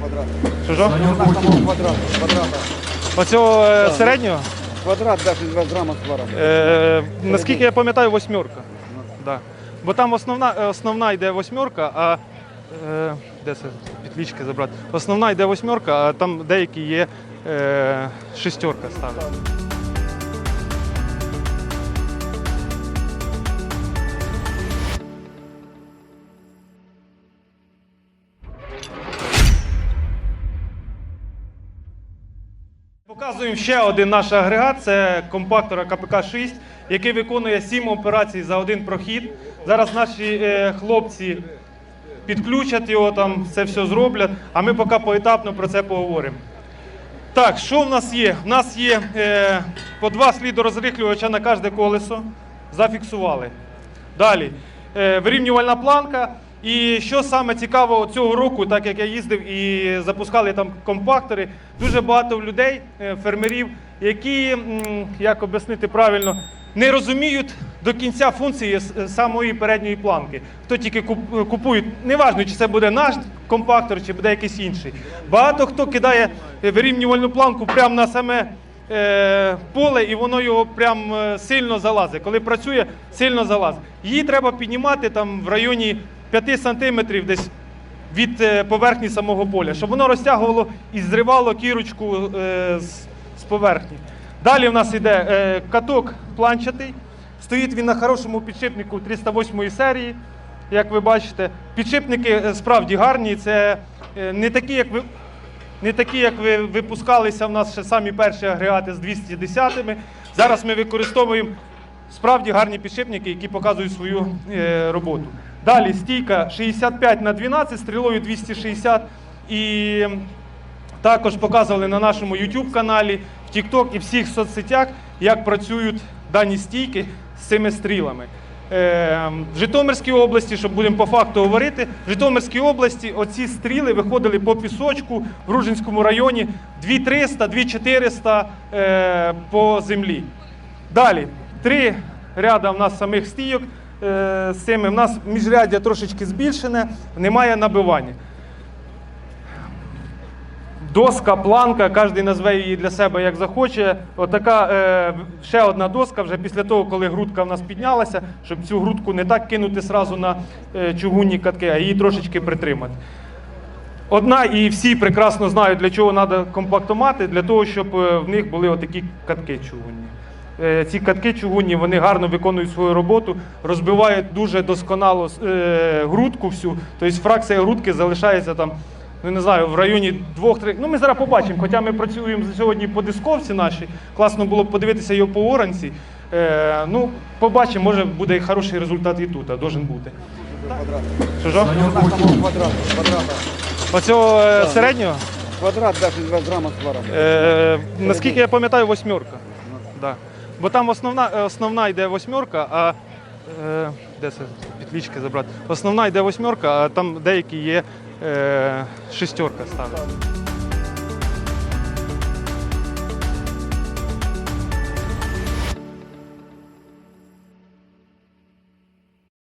квадрат. Що самого квадрата. Квадрата. Оцього е, середнього? Квадрат даже 20 грама с. Е, наскільки я пам'ятаю, восьмерка. Да. Бо там основна, е, основна йде восьмерка, а е, де це підлічки забрати? Основна йде восьмерка, а там деякі є е, шестерка ставлять. Показуємо ще один наш агрегат. Це компактор КПК-6, який виконує 7 операцій за один прохід. Зараз наші е, хлопці підключать його, там це все зроблять, а ми поки поетапно про це поговоримо. Так, що в нас є? У нас є е, по два слідорозрихлювача на кожне колесо. Зафіксували. Далі. Е, вирівнювальна планка. І що саме цікаво цього року, так як я їздив і запускали там компактори, дуже багато людей, е, фермерів, які, як об'яснити правильно, не розуміють до кінця функції е, самої передньої планки. Хто тільки куп- купують, неважно, чи це буде наш компактор, чи буде якийсь інший. Багато хто кидає е, вирівнювальну планку прямо на саме е, поле, і воно його прям е, сильно залазить. Коли працює, сильно залазить. Її треба піднімати там в районі 5 сантиметрів десь від е, поверхні самого поля, щоб воно розтягувало і зривало кірочку е, з, поверхні. Далі в нас йде е, каток планчатий. Стоїть він на хорошому підшипнику 308 серії, як ви бачите. Підшипники справді гарні. Це не такі, як ви. Не такі, як ви випускалися в нас ще самі перші агрегати з 210-ми. Зараз ми використовуємо справді гарні підшипники, які показують свою роботу. Далі стійка 65 на 12 стрілою 260 і також показували на нашому YouTube каналі, в TikTok і всіх соцсетях, як працюють дані стійки з цими стрілами. Е, В Житомирській області, щоб будемо по факту говорити, в Житомирській області оці стріли виходили по пісочку в Ружинському районі 2300, 2400 е, по землі. Далі, три ряда в нас самих стійок з цими. У нас міжряддя трошечки збільшене, немає набивання. Доска, планка, кожен назве її для себе як захоче. Отака е, ще одна доска, вже після того, коли грудка в нас піднялася, щоб цю грудку не так кинути сразу на е, чугунні катки, а її трошечки притримати. Одна і всі прекрасно знають, для чого треба компактомати, для того, щоб е, в них були отакі катки чугунні. Е, Ці катки чугунні вони гарно виконують свою роботу, розбивають дуже досконало е, грудку всю. Тобто фракція грудки залишається там, ну не знаю, в районі 2-3. Ну ми зараз побачимо, хоча ми працюємо сьогодні по дисковці нашій. Класно було б подивитися його по оранці. Е, ну, побачимо, може буде хороший результат і тут, а должен бути. Квадрат. Що ж? Оцього середнього? Квадрат даже 20 грамм с варом. Е, наскільки я пам'ятаю, восьмерка. Да. Бо там основна, е, основна йде восьмерка, а е, де це підлічки забрати? Основна йде восьмерка, а там деякі є е, шістерка ставлять.